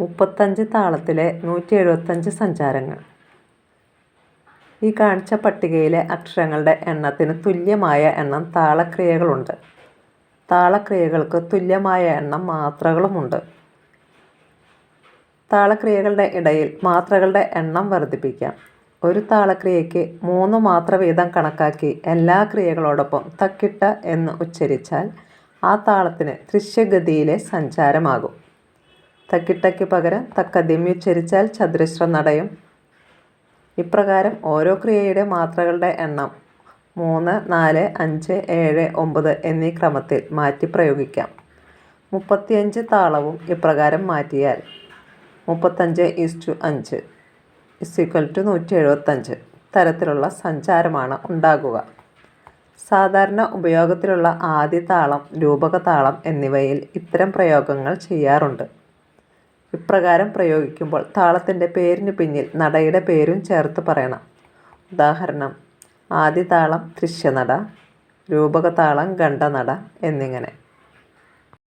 മുപ്പത്തഞ്ച് താളത്തിലെ നൂറ്റി എഴുപത്തഞ്ച് സഞ്ചാരങ്ങൾ. ഈ കാണിച്ച പട്ടികയിലെ അക്ഷരങ്ങളുടെ എണ്ണത്തിന് തുല്യമായ എണ്ണം താളക്രിയകളുണ്ട്. താളക്രിയകൾക്ക് തുല്യമായ എണ്ണം മാത്രകളുമുണ്ട്. താളക്രിയകളുടെ ഇടയിൽ മാത്രകളുടെ എണ്ണം വർദ്ധിപ്പിക്കാം. ഒരു താളക്രിയയ്ക്ക് മൂന്ന് മാത്ര വീതം കണക്കാക്കി എല്ലാ ക്രിയകളോടൊപ്പം തക്കിട്ട എന്ന് ഉച്ചരിച്ചാൽ ആ താളത്തിന് ദൃശ്യഗതിയിലെ സഞ്ചാരമാകും. തക്കിട്ടയ്ക്ക് പകരം തക്കതിമി ഉച്ചരിച്ചാൽ ചതുരശ്ര നടയും. ഇപ്രകാരം ഓരോ ക്രിയയുടെ മാത്രകളുടെ എണ്ണം മൂന്ന് നാല് അഞ്ച് ഏഴ് ഒമ്പത് എന്നീ ക്രമത്തിൽ മാറ്റി പ്രയോഗിക്കാം. മുപ്പത്തിയഞ്ച് താളവും ഇപ്രകാരം മാറ്റിയാൽ മുപ്പത്തഞ്ച് ഈസ്റ്റു അഞ്ച് ഇസ്വൽ ടു നൂറ്റി എഴുപത്തഞ്ച് തരത്തിലുള്ള സഞ്ചാരമാണ് ഉണ്ടാകുക. സാധാരണ ഉപയോഗത്തിലുള്ള ആദ്യ താളം രൂപക താളം എന്നിവയിൽ ഇത്തരം പ്രയോഗങ്ങൾ ചെയ്യാറുണ്ട്. ഇപ്രകാരം പ്രയോഗിക്കുമ്പോൾ താളത്തിന്റെ പേരിന് പിന്നിൽ നടയുടെ പേരും ചേർത്ത് പറയണം. ഉദാഹരണം ആദ്യ താളം ദൃശ്യനട രൂപകതാളം താളം ഗണ്ഡനട എന്നിങ്ങനെ.